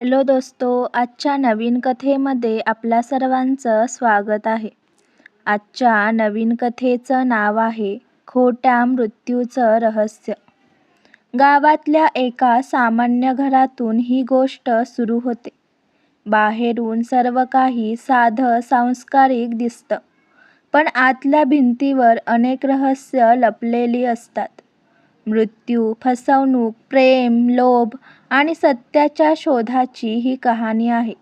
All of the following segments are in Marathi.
हॅलो दोस्तो आजच्या नवीन कथेमध्ये आपल्या सर्वांचं स्वागत आहे. आजच्या नवीन कथेचं नाव आहे खोट्या मृत्यूचं रहस्य. गावातल्या एका सामान्य घरातून ही गोष्ट सुरू होते. बाहेरून सर्व काही साधं सांस्कारिक दिसतं. पण आतल्या भिंतीवर अनेक रहस्य लपलेली असतात. मृत्यू फसवणूक प्रेम लोभ आणि सत्याच्या शोधाची ही कहाणी आहे.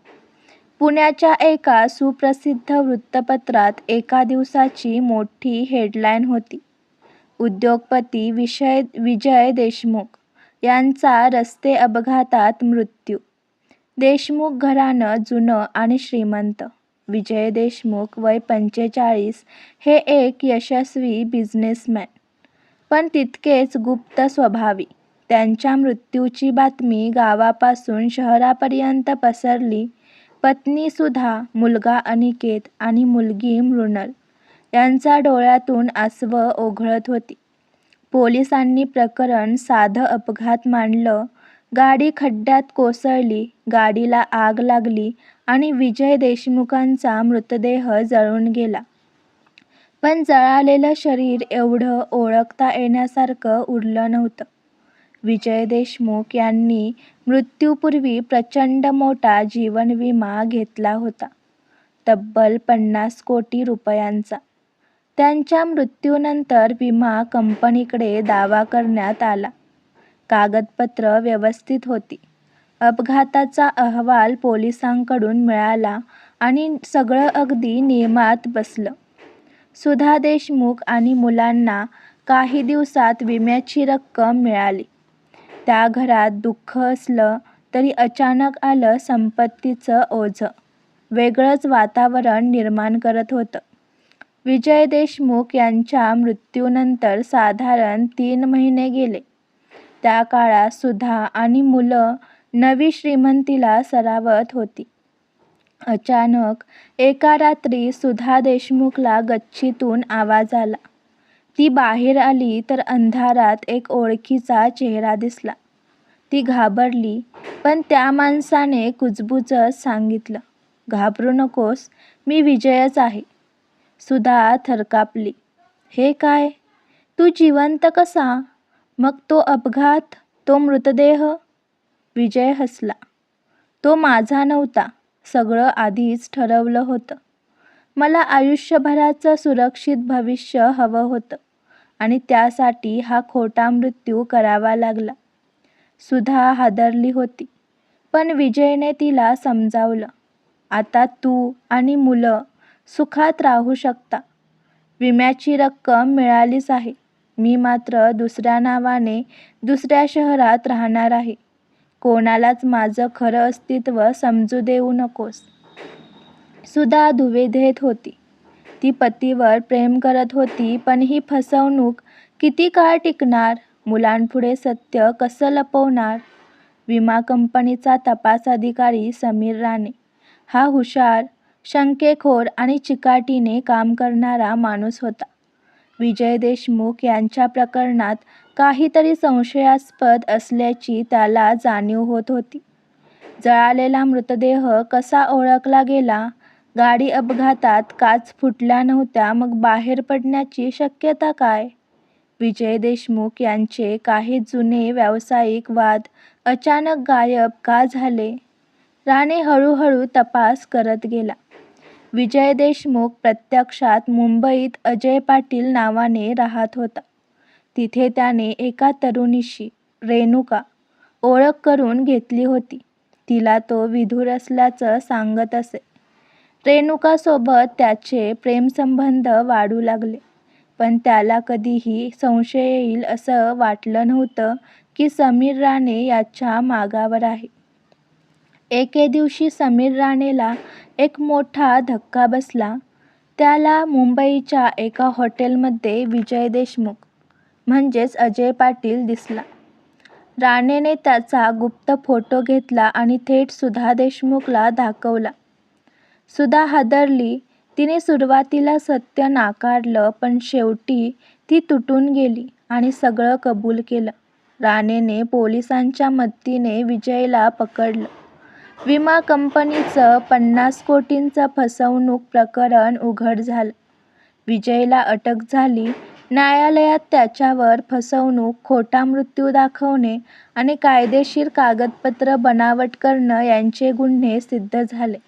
पुण्याच्या एका सुप्रसिद्ध वृत्तपत्रात एका दिवसाची मोठी हेडलाईन होती. उद्योगपती विषय विजय देशमुख यांचा रस्ते अपघातात मृत्यू. देशमुख घराणं जुनं आणि श्रीमंत. विजय देशमुख वय पंचेचाळीस हे एक यशस्वी बिझनेसमॅन पण तितकेच गुप्त स्वभावी. त्यांच्या मृत्यूची बातमी गावापासून शहरापर्यंत पसरली. पत्नी सुधा मुलगा अनिकेत आणि मुलगी मृणल यांचा डोळ्यातून आसवं ओघळत होती. पोलिसांनी प्रकरण साधं अपघात मानलं गाडी खड्ड्यात कोसळली गाडीला आग लागली आणि विजय देशमुखांचा मृतदेह जळून गेला. पण जळालेलं शरीर एवढं ओळखता येण्यासारखं उरलं नव्हतं. विजय देशमुख यांनी मृत्यूपूर्वी प्रचंड मोठा जीवन विमा घेतला होता. तब्बल पन्नास कोटी रुपयांचा. त्यांच्या मृत्यूनंतर विमा कंपनीकडे दावा करण्यात आला. कागदपत्र व्यवस्थित होती. अपघाताचा अहवाल पोलिसांकडून मिळाला आणि सगळं अगदी नियमात बसलं. सुधा देशमुख आणि मुलांना काही दिवसात विम्याची रक्कम मिळाली. त्या घरात दुःख असलं तरी अचानक आलं संपत्तीचं ओझं. वेगळंच वातावरण निर्माण करत होतं. विजय देशमुख यांच्या मृत्यूनंतर साधारण तीन महिने गेले. त्या काळात सुधा आणि मुलं नवी श्रीमंतीला सरावत होती. अचानक एका रात्री सुधा देशमुखला गच्चीतून आवाज आला. ती बाहेर आली तर अंधारात एक ओळखीचा चेहरा दिसला. ती घाबरली पण त्या माणसाने कुजबुजत सांगितलं घाबरू नकोस मी विजयच आहे. सुधा थरकापली हे काय? तू जिवंत कसा? मग तो अपघात तो मृतदेह? विजय हसला तो माझा नव्हता. सगळं आधीच ठरवलं होतं. मला आयुष्यभराचं सुरक्षित भविष्य हवं होतं आणि त्यासाठी हा खोटा मृत्यू करावा लागला. सुधा हादरली होती पण विजयने तिला समजावलं आता तू आणि मुलं सुखात राहू शकता. विम्याची रक्कम मिळालीच आहे. मी मात्र दुसऱ्या नावाने दुसऱ्या शहरात राहणार आहे. कोणालाच माझं खरं अस्तित्व समजू देऊ नकोस. सुधा दुविधेत होती. ती पतीवर प्रेम करत होती पण ही फसवणूक किती काळ टिकणार? मुलांपुढे सत्य कसं लपवणार? विमा कंपनीचा तपास अधिकारी समीर राणे. हा हुशार शंकेखोर आणि चिकाटीने काम करणारा माणूस होता. विजय देशमुख यांच्या प्रकरणात काहीतरी संशयास्पद असल्याची त्याला जाणीव होत होती. जळालेला मृतदेह कसा ओळखला गेला? गाडी अपघातात काच फुटल्या नव्हत्या मग बाहेर पडण्याची शक्यता काय? विजय देशमुख यांचे काही जुने व्यावसायिक वाद अचानक गायब का झाले? राणे हळूहळू तपास करत गेला. विजय देशमुख प्रत्यक्षात मुंबईत अजय पाटील नावाने राहत होता. तिथे त्याने एका तरुणीशी रेणुका ओळख करून घेतली होती. तिला तो विधूर असल्याचं सांगत असे. रेणुकासोबत त्याचे प्रेमसंबंध वाढू लागले पण त्याला कधीही संशय येईल असं वाटलं नव्हतं की समीर राणे याच्या मागावर आहे. एके दिवशी समीर राणेला एक मोठा धक्का बसला. त्याला मुंबईच्या एका हॉटेलमध्ये विजय देशमुख म्हणजेच अजय पाटील दिसला. राणेने त्याचा गुप्त फोटो घेतला आणि थेट सुधा देशमुखला दाखवला. सुधा हादरली. तिने सुरुवातीला सत्य नाकारलं पण शेवटी ती तुटून गेली आणि सगळं कबूल केलं. राणेने पोलिसांच्या मदतीने विजयला पकडलं. विमा कंपनीचं पन्नास कोटींचं फसवणूक प्रकरण उघड झालं. विजयला अटक झाली. न्यायालयात त्याच्यावर फसवणूक, खोटा मृत्यू दाखवणे आणि कायदेशीर कागदपत्र बनावट करणं यांचे गुन्हे सिद्ध झाले.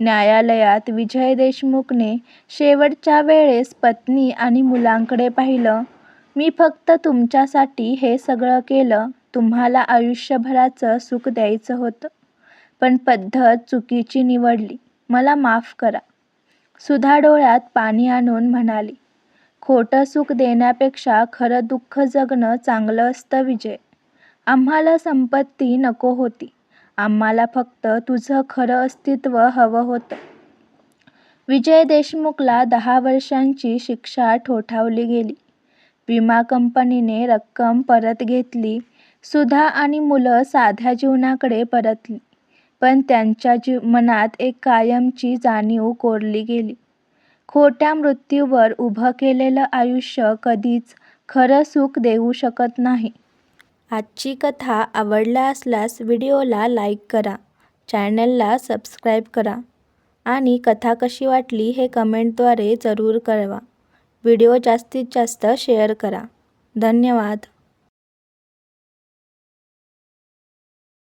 न्यायालयात विजय देशमुखने शेवटच्या वेळेस पत्नी आणि मुलांकडे पाहिलं. मी फक्त तुमच्यासाठी हे सगळं केलं. तुम्हाला आयुष्यभराचं सुख द्यायचं होतं. पण पद्धत चुकीची निवडली. मला माफ करा. सुधा डोळ्यात पाणी आणून म्हणाली. खोटं सुख देण्यापेक्षा खरं दुःख जगणं चांगलं असतं विजय. आम्हाला संपत्ती नको होती. आम्हाला फक्त तुझं खरं अस्तित्व हवं होतं. विजय देशमुखला दहा वर्षांची शिक्षा ठोठावली गेली. विमा कंपनीने रक्कम परत घेतली. सुधा आणि मुलं साध्या जीवनाकडे परतली. पण त्यांच्या मनात एक कायमची जाणीव कोरली गेली. खोट्या मृत्यूवर उभं केलेलं आयुष्य कधीच खरं सुख देऊ शकत नाही. आजची कथा आवडला असल्यास व्हिडिओला लाईक करा, चॅनलला सबस्क्राईब करा आणि कथा कशी वाटली हे कमेंटद्वारे जरूर कळवा. व्हिडिओ जास्तीत जास्त शेअर करा. धन्यवाद.